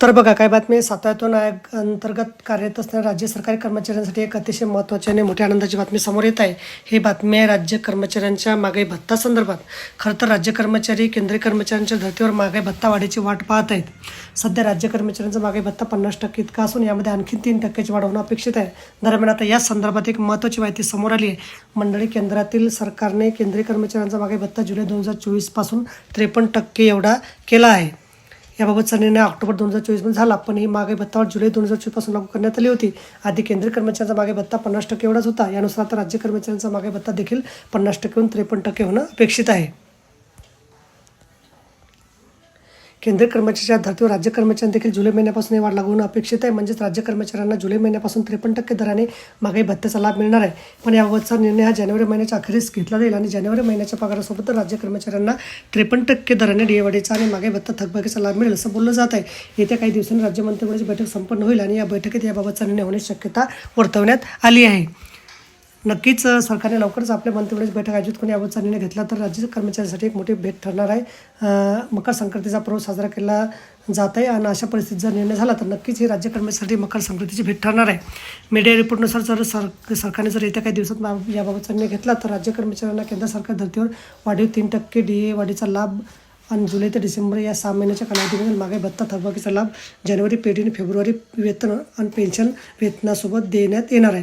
तर बघा काय बातमी आहे, सातत्यातून आयोग अंतर्गत कार्यरत असणाऱ्या राज्य सरकारी कर्मचाऱ्यांसाठी एक अतिशय महत्त्वाची आणि मोठ्या आनंदाची बातमी समोर येत आहे. ही बातमी आहे राज्य कर्मचाऱ्यांच्या महागाई भत्ता संदर्भात. खरं तर राज्य कर्मचारी केंद्रीय कर्मचाऱ्यांच्या धर्तीवर महागाई भत्ता वाढीची वाट पाहत आहेत. सध्या राज्य कर्मचाऱ्यांचा महागाई भत्ता पन्नास टक्के इतका असून यामध्ये आणखी तीन टक्क्याची वाढ होणं अपेक्षित आहे. दरम्यान आता या संदर्भात एक महत्त्वाची माहिती समोर आली आहे. मंडळी केंद्रातील सरकारने केंद्रीय कर्मचाऱ्यांचा महागाई भत्ता जुलै दोन हजार चोवीसपासून त्रेपन्न टक्के एवढा केला आहे. याबाबतचा निर्णय ऑक्टोबर दोन हजार चोवीसमध्ये झाला पण ही मागे भत्तावर जुलै दोन हजार चोवीसपासून लागू करण्यात आली होती. आधी केंद्रीय कर्मचाऱ्यांचा मागे भत्ता पन्नास टक्के एवढाच होता. यानुसार आता राज्य कर्मचाऱ्यांचा मागे भत्ता देखील पन्नास टक्केहून त्रेपन्न टक्के होणं अपेक्षित आहे. केंद्रीय कर्मचाऱ्याच्या धर्तीवर राज्य कर्मचाऱ्यांना देखील जुलै महिन्यापासून ही वाढ लागून अपेक्षित आहे. म्हणजेच राज्य कर्मचाऱ्यांना जुलै महिन्यापासून त्रेपन्न टक्के दराने महागाई भत्त्याचा लाभ मिळणार आहे. पण याबाबतचा निर्णय हा जानेवारी महिन्याच्या अखेरीस घेतला जाईल आणि जानेवारी महिन्याच्या पगारासोबत राज्य कर्मचाऱ्यांना त्रेपन्न टक्के दराने डीएवाडीचा आणि महागाई भत्ता थकबाकीचा लाभ मिळेल असं बोललं जात आहे. येत्या काही दिवसांनी राज्य मंत्रिमंडळाची बैठक संपन्न होईल आणि या बैठकीत याबाबतचा निर्णय होण्याची शक्यता वर्तवण्यात आली आहे. नक्कीच सरकारने लवकरच आपल्या मंत्रिमंडळाची बैठक आयोजित करून याबाबतचा निर्णय घेतला तर राज्य कर्मचाऱ्यांसाठी एक मोठी भेट ठरणार आहे. मकर संक्रांतीचा पर्व साजरा केला जात आहे आणि अशा परिस्थितीत जर निर्णय झाला तर नक्कीच ही राज्य कर्मचाऱ्यांसाठी मकर संक्रांतीची भेट ठरणार आहे. मीडिया रिपोर्टनुसार जर सर सरकारने जर येत्या काही दिवसात याबाबतचा निर्णय घेतला तर राज्य कर्मचाऱ्यांना केंद्र सरकार धर्तीवर वाढीव तीन टक्के डी ए वाढीचा लाभ आणि जुलै ते डिसेंबर या सहा महिन्याच्या कालावधीमध्ये मागे भत्ता थकबाकीचा लाभ जानेवारी पेटी आणि फेब्रुवारी वेतन आणि पेन्शन वेतनासोबत देण्यात येणार आहे.